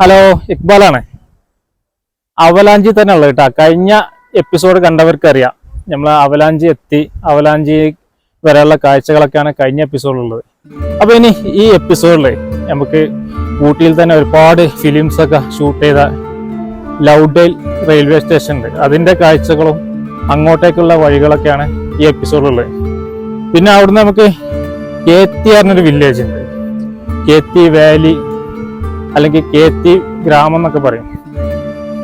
Hello ഇക്ബാലാണ്. Avalanche തന്നെ ഉള്ളത് കേട്ടോ. കഴിഞ്ഞ എപ്പിസോഡ് കണ്ടവർക്കറിയാം. നമ്മൾ അവലാഞ്ചി എത്തി അവലാഞ്ചി വരെയുള്ള കാഴ്ചകളൊക്കെയാണ് കഴിഞ്ഞ എപ്പിസോഡിലുള്ളത് അപ്പൊ ഇനി ഈ എപ്പിസോഡിൽ നമുക്ക് ഊട്ടിയിൽ തന്നെ ഒരുപാട് ഫിലിംസ് ഒക്കെ ഷൂട്ട് ചെയ്ത ലൗഡേൽ റെയിൽവേ സ്റ്റേഷൻ ഉണ്ട്. അതിന്റെ കാഴ്ചകളും അങ്ങോട്ടേക്കുള്ള വഴികളൊക്കെയാണ് ഈ എപ്പിസോഡിലുള്ളത് പിന്നെ അവിടുന്ന് നമുക്ക് കേത്തി പറഞ്ഞൊരു വില്ലേജ് ഉണ്ട്. കേത്തി വാലി അല്ലെങ്കിൽ കേത്തി ഗ്രാമം എന്നൊക്കെ പറയും.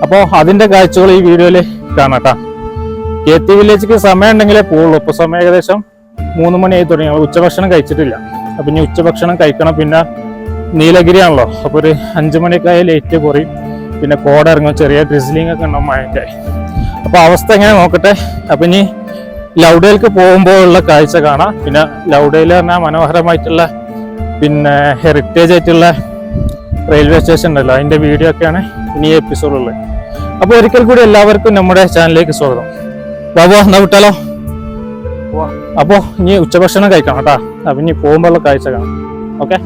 അപ്പോൾ അതിന്റെ കാഴ്ചകൾ ഈ വീഡിയോയിൽ കാണാട്ടാ കേത്തി വില്ലേജിക്ക് സമയം ഉണ്ടെങ്കിലേ പോവുള്ളൂ. ഇപ്പോൾ സമയം ഏകദേശം മൂന്ന് മണിയായി തുടങ്ങി. ഉച്ചഭക്ഷണം കഴിച്ചിട്ടില്ല. അപ്പം ഇനി ഉച്ചഭക്ഷണം കഴിക്കണം. പിന്നെ നീലഗിരി ആണല്ലോ അപ്പോൾ ഒരു അഞ്ച് മണിയൊക്കെ ആയ ലേറ്റ് കുറയും പിന്നെ കോട ഇറങ്ങും. ചെറിയ ഡ്രിസ്ലിംഗ് ഒക്കെ ഉണ്ടാവും മഴയൊക്കെ. അപ്പോൾ അവസ്ഥ എങ്ങനെ നോക്കട്ടെ. അപ്പം ഇനി ലൗഡയിലേക്ക് പോകുമ്പോൾ ഉള്ള കാഴ്ച കാണാം. പിന്നെ ലൗഡയിൽ പറഞ്ഞാൽ മനോഹരമായിട്ടുള്ള പിന്നെ ഹെറിറ്റേജ് ആയിട്ടുള്ള റെയിൽവേ സ്റ്റേഷൻ ഉണ്ടല്ലോ. അതിന്റെ വീഡിയോ ഒക്കെയാണ് ഇനി എപ്പിസോഡുള്ളത് അപ്പോൾ ഒരിക്കൽ കൂടി എല്ലാവർക്കും നമ്മുടെ ചാനലിലേക്ക് സ്വാഗതം. ബാബു എന്നാ വിട്ടാലോ അപ്പോൾ ഇനി ഉച്ചഭക്ഷണം കഴിക്കണം കേട്ടോ. അപ്പം ഇനി പോകുമ്പോഴുള്ള കാഴ്ച കാണാം. ഓക്കെ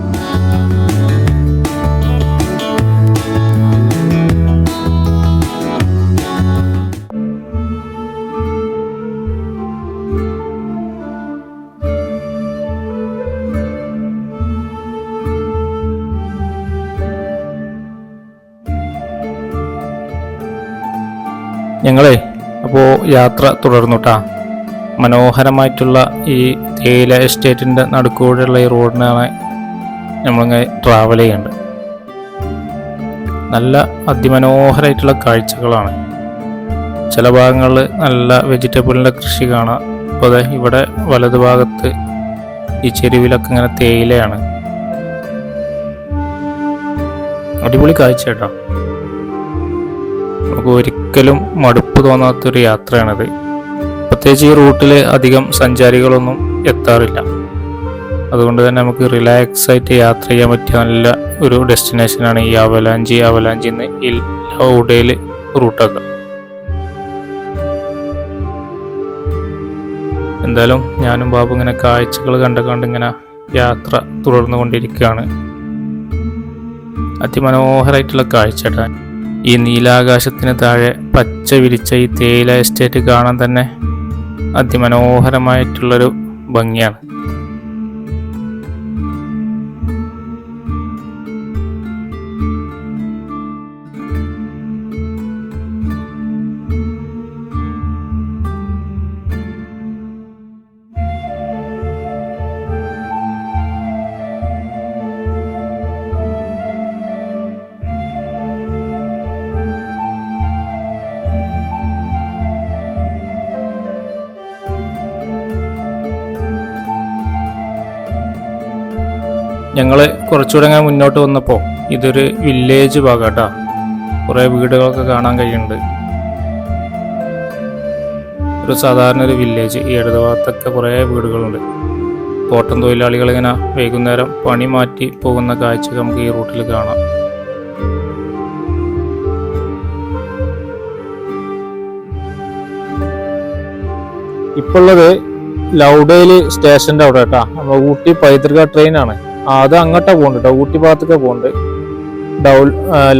ഞങ്ങളെ അപ്പോൾ യാത്ര തുടർന്നുട്ടാ. മനോഹരമായിട്ടുള്ള ഈ തേയില എസ്റ്റേറ്റിന്റെ നടുക്കൂടെയുള്ള ഈ റോഡിനാണ് നമ്മളിങ്ങനെ ട്രാവൽ ചെയ്യേണ്ടത്. നല്ല അതിമനോഹരമായിട്ടുള്ള കാഴ്ചകളാണ്. ചില ഭാഗങ്ങളിൽ നല്ല വെജിറ്റബിളിന്റെ കൃഷി കാണാം. അപ്പോൾ അതെ ഇവിടെ വലതുഭാഗത്ത് ഈ ചെരുവിലൊക്കെ ഇങ്ങനെ തേയിലയാണ്. അടിപൊളി കാഴ്ച കേട്ടോ നമുക്ക് ഒരിക്കലും മടുപ്പ് തോന്നാത്തൊരു യാത്രയാണിത്. പ്രത്യേകിച്ച് ഈ റൂട്ടിൽ അധികം സഞ്ചാരികളൊന്നും എത്താറില്ല. അതുകൊണ്ട് തന്നെ നമുക്ക് റിലാക്സ് ആയിട്ട് യാത്ര ചെയ്യാൻ പറ്റിയ നല്ല ഒരു ഡെസ്റ്റിനേഷനാണ് ഈ അവലാഞ്ചി. അവലാഞ്ചി എന്ന് ഈ ലൗഡയിൽ റൂട്ടൊക്കെ. എന്തായാലും ഞാനും ബാബു ഇങ്ങനെ കാഴ്ചകൾ കണ്ട കണ്ട് ഇങ്ങനെ യാത്ര തുടർന്നുകൊണ്ടിരിക്കുകയാണ്. അതിമനോഹരമായിട്ടുള്ള കാഴ്ച ഈ നീലാകാശത്തിന് താഴെ പച്ച വിരിച്ച ഈ തേയില എസ്റ്റേറ്റ് കാണാൻ തന്നെ അതിമനോഹരമായിട്ടുള്ളൊരു ഭംഗിയാണ്. ഞങ്ങൾ കുറച്ചുകൂടെ അങ്ങനെ മുന്നോട്ട് വന്നപ്പോൾ ഇതൊരു വില്ലേജ് ഭാഗാട്ടാ. കുറേ വീടുകളൊക്കെ കാണാൻ കഴിയുന്നുണ്ട്. ഒരു സാധാരണ ഒരു വില്ലേജ് ഈ ഇടത് ഭാഗത്തൊക്കെ കുറേ വീടുകളുണ്ട്. തോട്ടം തൊഴിലാളികൾ ഇങ്ങനെ വൈകുന്നേരം പണി മാറ്റി പോകുന്ന കാഴ്ച നമുക്ക് ഈ റൂട്ടിൽ കാണാം. ഇപ്പോൾ ഉള്ളത് ലൗഡേൽ സ്റ്റേഷന്റെ അവിടെ കേട്ടാ നമ്മൾ ഊട്ടി പൈതൃക ട്രെയിനാണ് ആ അത് അങ്ങോട്ടാ പോകുന്നുണ്ട് കേട്ടോ ഊട്ടി ഭാഗത്തൊക്കെ പോകുന്നുണ്ട്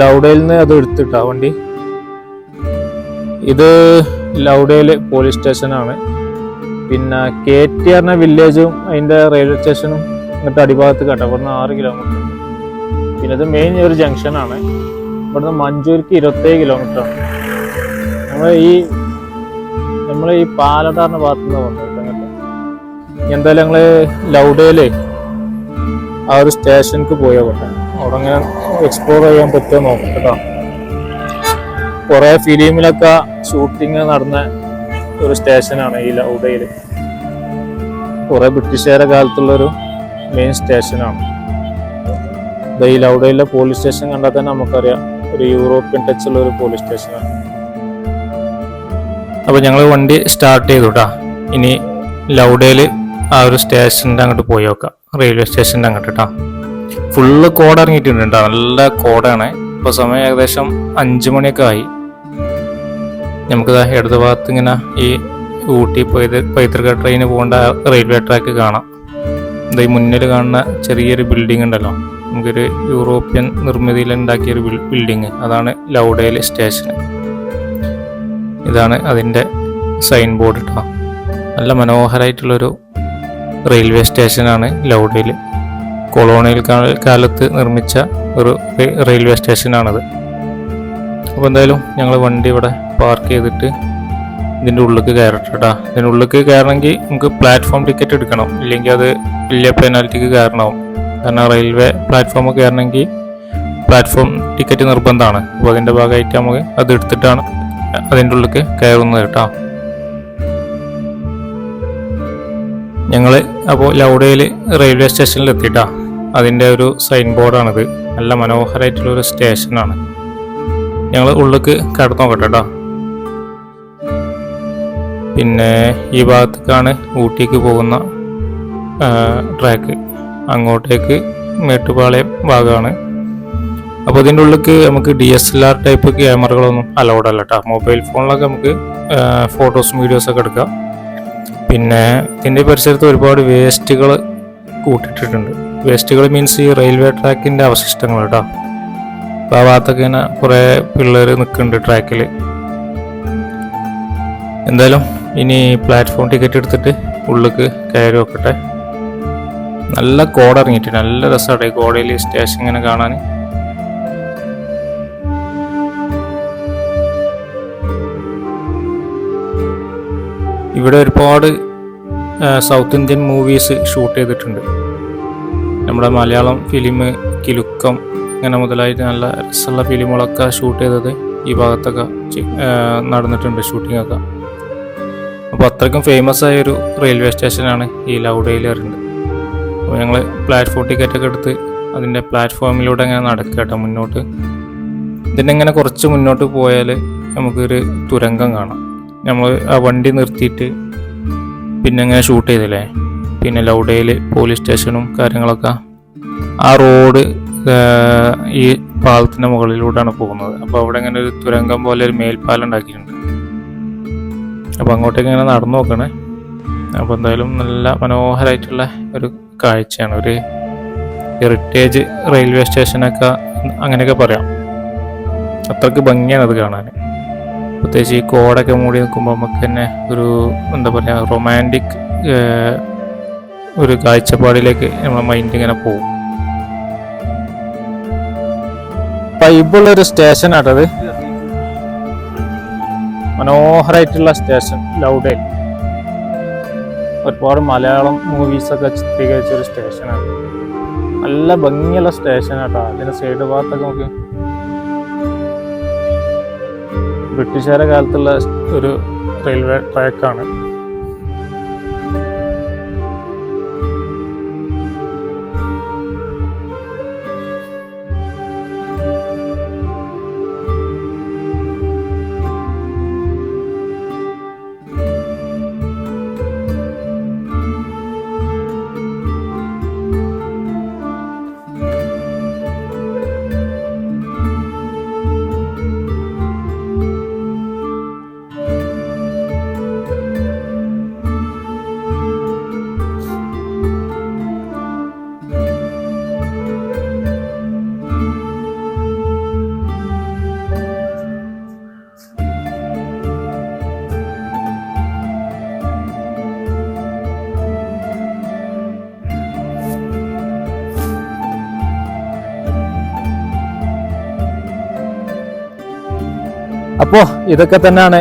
ഡൗ നിന്ന് അത് എടുത്തിട്ടാ വണ്ടി. ഇത് ലൗഡേൽ പോലീസ് സ്റ്റേഷനാണ്. പിന്നെ കെ ടി ആറിന വില്ലേജും അതിന്റെ റെയിൽവേ സ്റ്റേഷനും ഇങ്ങോട്ട് അടിഭാഗത്ത് കേട്ടോ ഇവിടുന്ന് ആറ് കിലോമീറ്റർ. പിന്നെ ഇത് മെയിൻ ഒരു ജംഗ്ഷനാണ്. ഇവിടുന്ന് മഞ്ചൂരിക്ക് ഇരുപത്തേഴ് കിലോമീറ്റർ ആണ് നമ്മൾ ഈ നമ്മൾ ഈ പാലടാറിന്റെ ഭാഗത്തുനിന്ന് അങ്ങോട്ട് എന്തായാലും ഞങ്ങൾ ലൗഡയിൽ ആ ഒരു സ്റ്റേഷനിക്ക് പോയോട്ടെ അവിടെ? അങ്ങനെ എക്സ്പ്ലോർ ചെയ്യാൻ പറ്റുമോ നോക്കാം കേട്ടോ കുറെ ഫിലിമിലൊക്കെ ഷൂട്ടിങ് നടന്ന ഒരു സ്റ്റേഷനാണ് ഈ ലൗഡയിൽ. കുറെ ബ്രിട്ടീഷുകാരുടെ കാലത്തുള്ളൊരു മെയിൻ സ്റ്റേഷനാണ്. ഈ ലൗഡയിലെ പോലീസ് സ്റ്റേഷൻ കണ്ടാൽ തന്നെ നമുക്കറിയാം. ഒരു യൂറോപ്യൻ ടച്ച് ഉള്ള ഒരു പോലീസ് സ്റ്റേഷനാണ് അപ്പോൾ ഞങ്ങൾ വണ്ടി സ്റ്റാർട്ട് ചെയ്തു കേട്ടോ ഇനി ലൗഡയിൽ ആ ഒരു സ്റ്റേഷന്റെ അങ്ങോട്ട് പോയി നോക്കാം റെയിൽവേ സ്റ്റേഷന്റെ അങ്ങോട്ട് കേട്ടോ ഫുള്ള് കോട ഇറങ്ങിയിട്ടുണ്ട് നല്ല കോടയാണ്. ഇപ്പോൾ സമയം ഏകദേശം അഞ്ച് മണിയൊക്കെ ആയി. നമുക്ക് ഇടത് ഭാഗത്ത് ഇങ്ങനെ ഈ ഊട്ടി പൈതൃ പൈതൃക ട്രെയിന് പോകേണ്ട റെയിൽവേ ട്രാക്ക് കാണാം. ഇത് ഈ മുന്നിൽ കാണുന്ന ചെറിയൊരു ബിൽഡിംഗ് ഉണ്ടല്ലോ. നമുക്കൊരു യൂറോപ്യൻ നിർമ്മിതിയിൽ ഉണ്ടാക്കിയൊരു ബിൽഡിങ് അതാണ് ലൗഡേൽ സ്റ്റേഷൻ ഇതാണ് അതിന്റെ സൈൻ ബോർഡ് കേട്ടോ നല്ല മനോഹരമായിട്ടുള്ളൊരു റെയിൽവേ സ്റ്റേഷനാണ് ലൗഡയിൽ. കൊളോണിയൽ കാലത്ത് നിർമ്മിച്ച ഒരു റെയിൽവേ സ്റ്റേഷനാണത്. അപ്പോൾ എന്തായാലും ഞങ്ങൾ വണ്ടി ഇവിടെ പാർക്ക് ചെയ്തിട്ട് ഇതിന്റെ ഉള്ളിലേക്ക് കയറട്ടെ കേട്ടോ ഇതിന്റെ ഉള്ളിലേക്ക് കയറണമെങ്കിൽ നമുക്ക് പ്ലാറ്റ്ഫോം ടിക്കറ്റ് എടുക്കണം. ഇല്ലെങ്കിൽ അത് വലിയ പെനാൽറ്റിക്ക് കയറണം കാരണം റെയിൽവേ പ്ലാറ്റ്ഫോം കയറണമെങ്കിൽ പ്ലാറ്റ്ഫോം ടിക്കറ്റ് നിർബന്ധമാണ്. അപ്പോൾ അതിന്റെ ഭാഗമായിട്ട് നമുക്ക് അത് എടുത്തിട്ടാണ് അതിന്റെ ഉള്ളിലേക്ക് കയറുന്നത് കേട്ടോ. ഞങ്ങൾ അപ്പോൾ ലൗഡയിൽ റെയിൽവേ സ്റ്റേഷനിൽ എത്തിയിട്ടാ അതിന്റെ ഒരു സൈൻ ബോർഡാണിത് നല്ല മനോഹരമായിട്ടുള്ള ഒരു സ്റ്റേഷനാണ്. ഞങ്ങൾ ഉള്ളിലേക്ക് കടന്നു നോക്കട്ടെ കേട്ടോ പിന്നെ ഈ ഭാഗത്തേക്കാണ് ഊട്ടിക്ക് പോകുന്ന ട്രാക്ക്. അങ്ങോട്ടേക്ക് മേട്ടുപാളയം ഭാഗമാണ് അപ്പോൾ ഇതിന്റെ ഉള്ളിലേക്ക് നമുക്ക് D S L R type ക്യാമറകളൊന്നും allowed കേട്ടോ മൊബൈൽ ഫോണിലൊക്കെ നമുക്ക് ഫോട്ടോസും വീഡിയോസൊക്കെ എടുക്കാം. പിന്നെ ഇതിന്റെ പരിസരത്ത് ഒരുപാട് വേസ്റ്റുകൾ കൂട്ടിയിട്ടിട്ടുണ്ട്. വേസ്റ്റുകൾ മീൻസ് ഈ റെയിൽവേ ട്രാക്കിന്റെ അവശിഷ്ടങ്ങൾ കേട്ടോ അപ്പോൾ ആ ഭാഗത്തൊക്കെ ഇങ്ങനെ കുറേ പിള്ളേർ നിൽക്കുന്നുണ്ട് ട്രാക്കിൽ എന്തായാലും ഇനി പ്ലാറ്റ്ഫോം ടിക്കറ്റ് എടുത്തിട്ട് ഉള്ളിലേക്ക് കയറി വെക്കട്ടെ നല്ല കോട ഇറങ്ങിയിട്ട് നല്ല രസമാണ് കോടയിൽ സ്റ്റേഷൻ ഇങ്ങനെ കാണാൻ ഇവിടെ ഒരുപാട് സൗത്ത് ഇന്ത്യൻ മൂവീസ് ഷൂട്ട് ചെയ്തിട്ടുണ്ട്. നമ്മുടെ മലയാളം ഫിലിം കിലുക്കം അങ്ങനെ മുതലായിട്ട് നല്ല രസമുള്ള ഫിലിമുകളൊക്കെ ഷൂട്ട് ചെയ്തത് ഈ ഭാഗത്തൊക്കെ നടന്നിട്ടുണ്ട് ഷൂട്ടിംഗ് ഒക്കെ. അപ്പോൾ അത്രയ്ക്കും ഫേമസ് ആയ ഒരു റെയിൽവേ സ്റ്റേഷനാണ് ഈ ലൗഡയിൽ അപ്പോൾ ഞങ്ങൾ പ്ലാറ്റ്ഫോം ടിക്കറ്റൊക്കെ എടുത്ത് അതിന്റെ പ്ലാറ്റ്ഫോമിലൂടെ അങ്ങനെ നടക്കുക കേട്ടോ മുന്നോട്ട്. ഇതിന്റെ ഇങ്ങനെ കുറച്ച് മുന്നോട്ട് പോയാൽ നമുക്കൊരു തുരങ്കം കാണാം. നമ്മൾ ആ വണ്ടി നിർത്തിയിട്ട് പിന്നെ അങ്ങനെ ഷൂട്ട് ചെയ്തില്ലേ? പിന്നെ ലൗഡയിൽ പോലീസ് സ്റ്റേഷനും കാര്യങ്ങളൊക്കെ ആ റോഡ് ഈ പാലത്തിന്റെ മുകളിലൂടെയാണ് പോകുന്നത്. അപ്പോൾ അവിടെ ഇങ്ങനെ ഒരു തുരങ്കം പോലെ ഒരു മേൽപ്പാലം ഉണ്ടാക്കിയിട്ടുണ്ട്. അപ്പോൾ അങ്ങോട്ടേക്ക് ഇങ്ങനെ നടന്നു നോക്കണേ. അപ്പോൾ എന്തായാലും നല്ല മനോഹരമായിട്ടുള്ള ഒരു കാഴ്ചയാണ്. ഒരു ഹെറിറ്റേജ് റെയിൽവേ സ്റ്റേഷനൊക്കെ അങ്ങനെയൊക്കെ പറയാം. അത്രയ്ക്ക് ഭംഗിയാണ് അത് കാണാൻ. പ്രത്യേകിച്ച് ഈ കോടൊക്കെ മൂടി നിൽക്കുമ്പോൾ നമുക്ക് തന്നെ ഒരു എന്താ പറയുക റൊമാന്റിക് ഒരു കാഴ്ചപ്പാടിലേക്ക് നമ്മുടെ മൈൻഡ് ഇങ്ങനെ പോകും. ഒരു സ്റ്റേഷൻ ആട്ടത്. മനോഹരമായിട്ടുള്ള സ്റ്റേഷൻ ലൗഡേൽ ഒരുപാട് മലയാളം മൂവീസൊക്കെ ചിത്രീകരിച്ച ഒരു സ്റ്റേഷനാണ് നല്ല ഭംഗിയുള്ള സ്റ്റേഷൻ ആട്ടോ. അതിന്റെ സൈഡ് ഭാഗത്തൊക്കെ നമുക്ക് ബ്രിട്ടീഷുകാരുടെ കാലത്തുള്ള ഒരു റെയിൽവേ ട്രാക്കാണ്. അപ്പോൾ ഇതൊക്കെ തന്നെയാണ്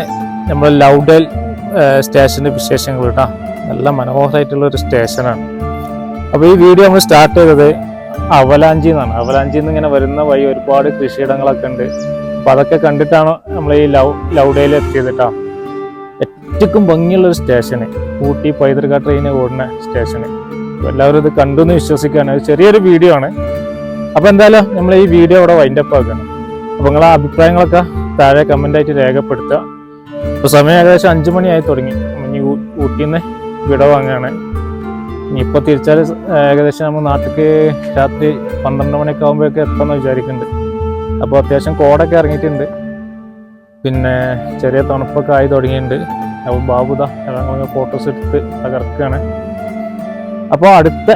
നമ്മൾ ലൗഡേൽ സ്റ്റേഷന്റെ വിശേഷങ്ങൾ കേട്ടോ. നല്ല മനോഹരമായിട്ടുള്ള ഒരു സ്റ്റേഷനാണ്. അപ്പോൾ ഈ വീഡിയോ നമ്മൾ സ്റ്റാർട്ട് ചെയ്തത് അവലാഞ്ചി എന്നാണ്. അവലാഞ്ചിയിൽ നിന്ന് ഇങ്ങനെ വരുന്ന വഴി ഒരുപാട് കൃഷിയിടങ്ങളൊക്കെ ഉണ്ട്. അപ്പോൾ അതൊക്കെ കണ്ടിട്ടാണ് നമ്മൾ ഈ ലൗ ലൗഡയിൽ എത്തിയത് കേട്ടോ. ഏറ്റവും ഭംഗിയുള്ള ഒരു സ്റ്റേഷന് ഊട്ടി പൈതൃക ട്രെയിൻ ഓടുന്ന സ്റ്റേഷന്. എല്ലാവരും ഇത് കണ്ടു എന്ന് വിശ്വസിക്കുകയാണ് ചെറിയൊരു വീഡിയോ ആണ്. അപ്പോൾ എന്തായാലും നമ്മൾ ഈ വീഡിയോ അവിടെ വൈൻഡപ്പ് ആക്കണം അപ്പോൾ നിങ്ങളെ അഭിപ്രായങ്ങളൊക്കെ താഴെ കമന്റായിട്ട് രേഖപ്പെടുത്തുക. ഇപ്പോൾ സമയം ഏകദേശം അഞ്ച് മണിയായി തുടങ്ങി. ഇനി ഊട്ടിയിൽ നിന്ന് വിട വാങ്ങുകയാണ് ഇനിയിപ്പോൾ തിരിച്ചാൽ ഏകദേശം നമ്മൾ നാട്ടിലേക്ക് രാത്രി പന്ത്രണ്ട് മണിയൊക്കെ ആകുമ്പോഴൊക്കെ എത്താമെന്ന് വിചാരിക്കുന്നുണ്ട് അപ്പോൾ അത്യാവശ്യം കോടൊക്കെ ഇറങ്ങിയിട്ടുണ്ട്. പിന്നെ ചെറിയ തണുപ്പൊക്കെ ആയി തുടങ്ങിയിട്ടുണ്ട് അപ്പോൾ ബാബുദ ഞങ്ങൾ ഫോട്ടോസ് എടുത്ത് തകർക്കുകയാണ് അപ്പോൾ അടുത്ത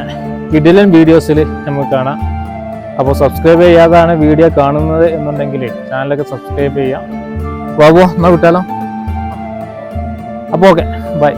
കിടിലൻ വീഡിയോസിൽ നമുക്ക് കാണാം. അപ്പോൾ സബ്സ്ക്രൈബ് ചെയ്യാതാണ് വീഡിയോ കാണുന്നത് എന്നുണ്ടെങ്കിൽ ചാനലൊക്കെ സബ്സ്ക്രൈബ് ചെയ്യാം. ബാബു എന്നാൽ വിട്ടാലോ? അപ്പോൾ ഓക്കെ ബൈ.